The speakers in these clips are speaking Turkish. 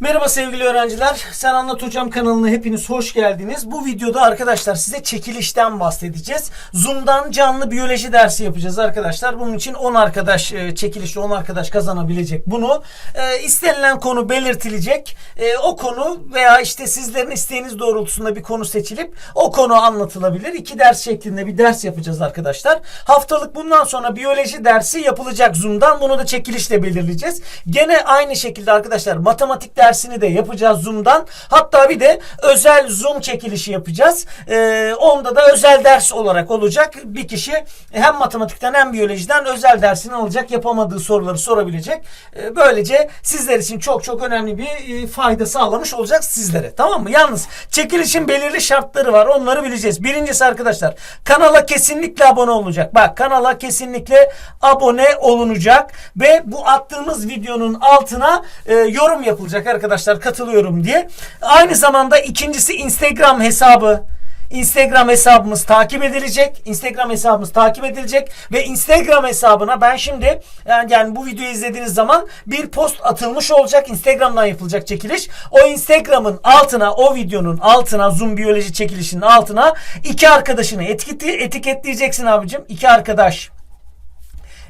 Merhaba sevgili öğrenciler. Sen Anlat Hocam kanalına hepiniz hoş geldiniz. Bu videoda arkadaşlar size çekilişten bahsedeceğiz. Zoom'dan canlı biyoloji dersi yapacağız arkadaşlar. Bunun için 10 arkadaş e, çekilişle 10 arkadaş kazanabilecek bunu. E, istenilen konu belirtilecek. E, o konu veya işte sizlerin isteğiniz doğrultusunda bir konu seçilip o konu anlatılabilir. İki ders şeklinde bir ders yapacağız arkadaşlar. Haftalık bundan sonra biyoloji dersi yapılacak Zoom'dan. Bunu da çekilişle belirleyeceğiz. Gene aynı şekilde arkadaşlar matematik dersini de yapacağız Zoom'dan. Hatta bir de özel Zoom çekilişi yapacağız. Ee, onda da özel ders olarak olacak. Bir kişi hem matematikten hem biyolojiden özel dersini alacak. Yapamadığı soruları sorabilecek. Ee, böylece sizler için çok çok önemli bir e, fayda sağlamış olacak sizlere. Tamam mı? Yalnız çekilişin belirli şartları var. Onları bileceğiz. Birincisi arkadaşlar kanala kesinlikle abone olunacak. Bak kanala kesinlikle abone olunacak ve bu attığımız videonun altına e, yorum yapılacak arkadaşlar katılıyorum diye. Aynı zamanda ikincisi Instagram hesabı Instagram hesabımız takip edilecek. Instagram hesabımız takip edilecek ve Instagram hesabına ben şimdi yani, yani bu videoyu izlediğiniz zaman bir post atılmış olacak. Instagram'dan yapılacak çekiliş. O Instagram'ın altına, o videonun altına, Zoom biyoloji çekilişinin altına iki arkadaşını etiketi, etiketleyeceksin abicim. İki arkadaş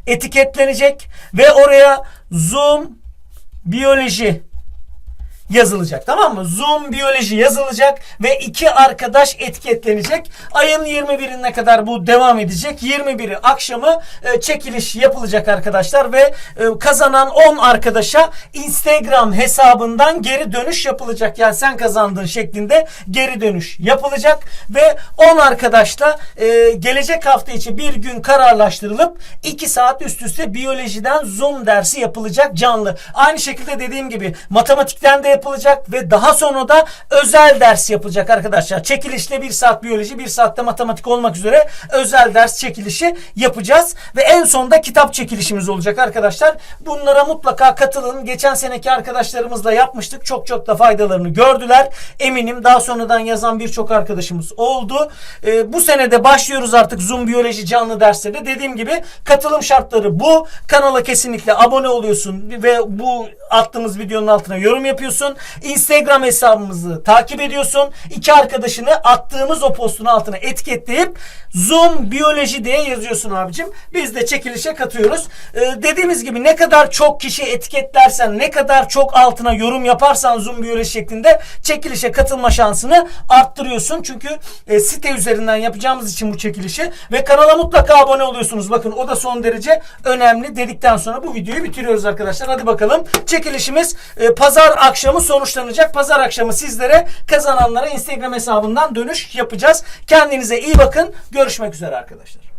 etiketlenecek ve oraya Zoom biyoloji yazılacak tamam mı? Zoom biyoloji yazılacak ve iki arkadaş etiketlenecek. Ayın 21'ine kadar bu devam edecek. 21'i akşamı e, çekiliş yapılacak arkadaşlar ve e, kazanan 10 arkadaşa Instagram hesabından geri dönüş yapılacak. Yani sen kazandığın şeklinde geri dönüş yapılacak ve 10 arkadaş da e, gelecek hafta içi bir gün kararlaştırılıp 2 saat üst üste biyolojiden Zoom dersi yapılacak canlı. Aynı şekilde dediğim gibi matematikten de yapılacak ve daha sonra da özel ders yapılacak arkadaşlar. Çekilişle bir saat biyoloji, bir saatte matematik olmak üzere özel ders çekilişi yapacağız. Ve en sonunda kitap çekilişimiz olacak arkadaşlar. Bunlara mutlaka katılın. Geçen seneki arkadaşlarımızla yapmıştık. Çok çok da faydalarını gördüler. Eminim daha sonradan yazan birçok arkadaşımız oldu. Ee, bu senede başlıyoruz artık Zoom biyoloji canlı dersleri. Dediğim gibi katılım şartları bu. Kanala kesinlikle abone oluyorsun ve bu attığımız videonun altına yorum yapıyorsun. Instagram hesabımızı takip ediyorsun. İki arkadaşını attığımız o postun altına etiketleyip Zoom biyoloji diye yazıyorsun abicim. Biz de çekilişe katıyoruz. Ee, dediğimiz gibi ne kadar çok kişi etiketlersen, ne kadar çok altına yorum yaparsan Zoom biyoloji şeklinde çekilişe katılma şansını arttırıyorsun. Çünkü e, site üzerinden yapacağımız için bu çekilişi ve kanala mutlaka abone oluyorsunuz. Bakın o da son derece önemli dedikten sonra bu videoyu bitiriyoruz arkadaşlar. Hadi bakalım. Çekilişimiz e, pazar akşamı sonuçlanacak. Pazar akşamı sizlere kazananlara Instagram hesabından dönüş yapacağız. Kendinize iyi bakın. Görüşmek üzere arkadaşlar.